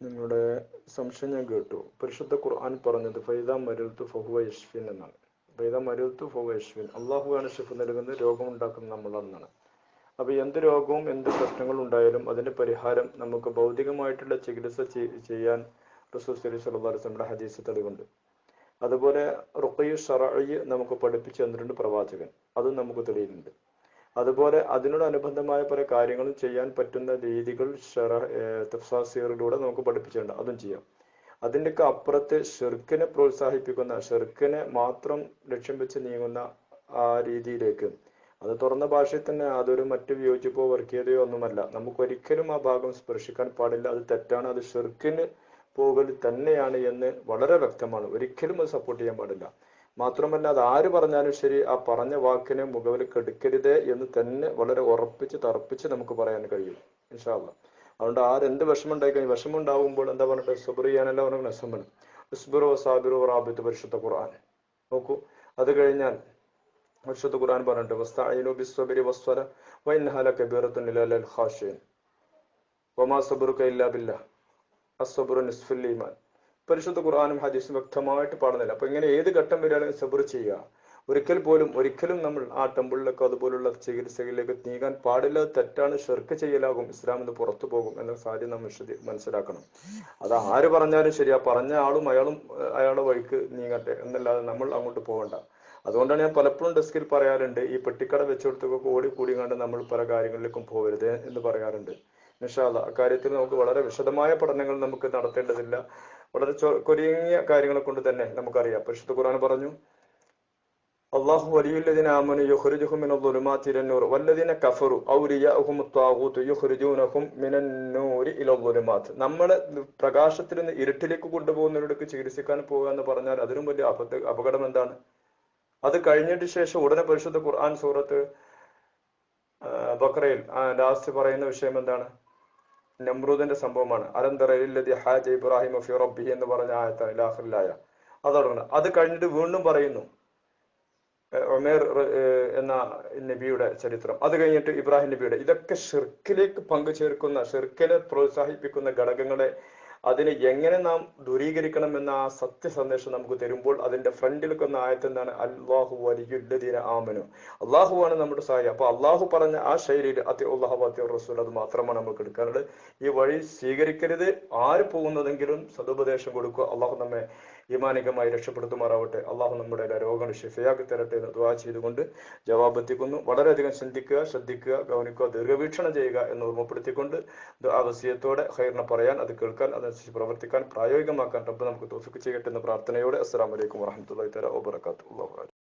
നിങ്ങളുടെ സംശയം ഞാൻ കേട്ടു. പരിശുദ്ധ ഖുർആൻ പറഞ്ഞത് ഫൈദ മരുത്തു ഫഹുവ യഷ്ഫിൻ എന്നാണ്. ഫൈദ മരുത്തു ഫഹുവ യഷ്ഫിൻ അള്ളാഹുവാണ് ഷിഫ് നൽകുന്നത് രോഗമുണ്ടാക്കുന്നത് നമ്മളെന്നാണ് അപ്പൊ എന്ത് രോഗവും എന്ത് പ്രശ്നങ്ങളും ഉണ്ടായാലും അതിന്റെ പരിഹാരം നമുക്ക് ഭൗതികമായിട്ടുള്ള ചികിത്സ ചെയ്യാൻ റസൂൽ ഹദീസ് തെളിവുണ്ട്. അതുപോലെ റുക്കയു ഷറഅ് നമുക്ക് പഠിപ്പിച്ചു തന്നിട്ടുണ്ട് പ്രവാചകൻ. അതും നമുക്ക് തെളിയുന്നുണ്ട്. അതുപോലെ അതിനോടനുബന്ധമായ പല കാര്യങ്ങളും ചെയ്യാൻ പറ്റുന്ന രീതികൾ തഫ്സാസിറിലൂടെ നമുക്ക് പഠിപ്പിച്ചിട്ടുണ്ട്. അതും ചെയ്യാം. അതിന്റെയൊക്കെ അപ്പുറത്ത് ഷിർക്കിനെ പ്രോത്സാഹിപ്പിക്കുന്ന ഷിർക്കിനെ മാത്രം ലക്ഷ്യം വെച്ച് നീങ്ങുന്ന ആ രീതിയിലേക്ക്. അത് തുറന്ന ഭാഷയിൽ തന്നെ അതൊരു മറ്റു വിയോജിപ്പോ വർഗീയതയോ ഒന്നുമല്ല. നമുക്ക് ഒരിക്കലും ആ ഭാഗം സ്പർശിക്കാൻ പാടില്ല. അത് തെറ്റാണ്. അത് ഷിർക്കിന് പോകൽ തന്നെയാണ് എന്ന് വളരെ വ്യക്തമാണ്. ഒരിക്കലും അത് സപ്പോർട്ട് ചെയ്യാൻ പാടില്ല. മാത്രമല്ല അത് ആര് പറഞ്ഞാലും ശരി ആ പറഞ്ഞ വാക്കിനെ മുഖവിൽ കെടുക്കരുതേ എന്ന് തന്നെ വളരെ ഉറപ്പിച്ച് തറപ്പിച്ച് നമുക്ക് പറയാൻ കഴിയും ഇൻഷാല്ല അതുകൊണ്ട് ആരെന്ത് വിഷമം ഉണ്ടായി കഴിഞ്ഞാൽ വിഷമം ഉണ്ടാകുമ്പോൾ എന്താ പറഞ്ഞിട്ട് സുബർ ചെയ്യാനല്ല പറഞ്ഞ നസമൻ ഉസ്ബുറോ സാബിറോ റാബിത്ത് പരിശുദ്ധ ഖുർആൻ. നോക്കൂ അത് കഴിഞ്ഞാൽ പരിശുദ്ധ ഖുർആൻ പറഞ്ഞിട്ട് വസ്തഈനു ബിസ്സബരി വസ്വല വഇന്നഹാ ലകബീറത്തുൻ ഇലൽ ഇല്ലാ ബില്ലാ അസ്സബ്റു നിസ്ഫുൽ പരിശുദ്ധ ഖുർആനും ഹദീസും വ്യക്തമായിട്ട് പാടുന്നില്ല. അപ്പൊ ഇങ്ങനെ ഏത് ഘട്ടം വരെയാണ് സബർ ചെയ്യുക. ഒരിക്കൽ പോലും ഒരിക്കലും നമ്മൾ ആ ടെമ്പിളിലൊക്കെ അതുപോലുള്ള ചികിത്സകളിലേക്ക് നീങ്ങാൻ പാടില്ല. തെറ്റാണ്. ഷെർക്ക് ചെയ്യലാകും. ഇസ്ലാം എന്ന് പുറത്തു പോകും എന്ന കാര്യം നമ്മൾ മനസ്സിലാക്കണം. അത് ആര് പറഞ്ഞാലും ശരി ആ പറഞ്ഞ ആളും അയാളും അയാളുടെ വഴിക്ക് നീങ്ങട്ടെ എന്നല്ലാതെ നമ്മൾ അങ്ങോട്ട് പോകണ്ട. അതുകൊണ്ടാണ് ഞാൻ പലപ്പോഴും ഡെസ്കിൽ പറയാറുണ്ട് ഈ പെട്ടിക്കട വെച്ചുകൊടുത്തൊക്കെ ഓടി കൂടി കണ്ട് നമ്മൾ പല കാര്യങ്ങളിലേക്കും പോകരുത് എന്ന് പറയാറുണ്ട്. നിഷാദ അക്കാര്യത്തിൽ നമുക്ക് വളരെ വിശദമായ പഠനങ്ങൾ നമുക്ക് നടത്തേണ്ടതില്ല. വളരെ ചുരുങ്ങിയ കാര്യങ്ങളെ കൊണ്ട് തന്നെ നമുക്കറിയാം. പരിശുദ്ധ ഖുർആൻ പറഞ്ഞു അള്ളാഹു വലിയുല്ലതിന ആമനു യുഖ്രിജുഹും മിനൽ ളുലുമാതി ഇലൻ നൂർ. വല്ലദീന കഫറു ഔലിയാഉഹും അത്വാഗൂതു യുഖ്രിജൂനഹും മിനന്നൂരി നൂരി ദുലുമാത്ത് നമ്മളെ പ്രകാശത്തിൽ നിന്ന് ഇരുട്ടിലേക്ക് കൊണ്ടുപോകുന്നവരുടെ ചികിത്സിക്കാൻ പോകുക എന്ന് പറഞ്ഞാൽ അതിനും വലിയ അപക അപകടം എന്താണ്? അത് കഴിഞ്ഞിട്ട് ശേഷം ഉടനെ പരിശുദ്ധ ഖുർആൻ സൂറത്ത് ബക്രയിൽ ലാസ്റ്റ് പറയുന്ന വിഷയം എന്താണ്? നമ്രൂദിന്റെ സംഭവമാണ്. അലന്തറയില്ലതി ഹാജ് ഇബ്രാഹിം ഫി റബ്ബിഹി എന്ന് പറഞ്ഞ ആയത്തായ അതോടൊപ്പം അത് കഴിഞ്ഞിട്ട് വീണ്ടും പറയുന്നു. ഒമേർ എന്ന നബിയുടെ ചരിത്രം. അത് കഴിഞ്ഞിട്ട് ഇബ്രാഹിം നബിയുടെ. ഇതൊക്കെ ഷിർക്കിലേക്ക് പങ്കുചേർക്കുന്ന ഷിർക്കിനെ പ്രോത്സാഹിപ്പിക്കുന്ന ഘടകങ്ങളെ അതിനെ എങ്ങനെ നാം ദൂരീകരിക്കണം എന്ന ആ സത്യ സന്ദേശം നമുക്ക് തരുമ്പോൾ അതിന്റെ ഫ്രണ്ടിൽ കൊന്ന ആയത്ത് എന്താണ്? അള്ളാഹു വലിയുല്ലദീന ആമനു. അള്ളാഹുവാണ് നമ്മുടെ സഹായം. അപ്പൊ അള്ളാഹു പറഞ്ഞ ആ ശൈലിയിൽ അത് അള്ളാഹു അത്യ റസൂൽ അത് മാത്രമാണ് നമുക്ക് എടുക്കാറുള്ളത് ഈ വഴി സ്വീകരിക്കരുത്. ആര് പോകുന്നതെങ്കിലും സതുപദേശം കൊടുക്കുക. അള്ളാഹു നമ്മെ ഈമാനികമായി രക്ഷപ്പെടുത്തുമാറാവട്ടെ. അള്ളാഹു നമ്മുടെ എല്ലാ രോഗങ്ങൾ ഷിഫയാക്കി തരട്ടെ എന്ന് ദുവാ ചെയ്തുകൊണ്ട് ജവാബ് എത്തിക്കുന്നു. വളരെയധികം ചിന്തിക്കുക ശ്രദ്ധിക്കുക ഗൗനിക്കുക ദീർഘവീക്ഷണം ചെയ്യുക എന്ന് ഓർമ്മപ്പെടുത്തിക്കൊണ്ട് ആവശ്യത്തോടെ ഹൈറിനെ പറയാൻ അത് കേൾക്കാൻ അതനുസരിച്ച് പ്രവർത്തിക്കാൻ പ്രായോഗികമാക്കാൻ റബ്ബ് നമുക്ക് തോഫിക്ക് ചെയ്യട്ടെ എന്ന പ്രാർത്ഥനയോടെ അസ്സാം വലൈക്കും വാഹമത്തല്ലാ തല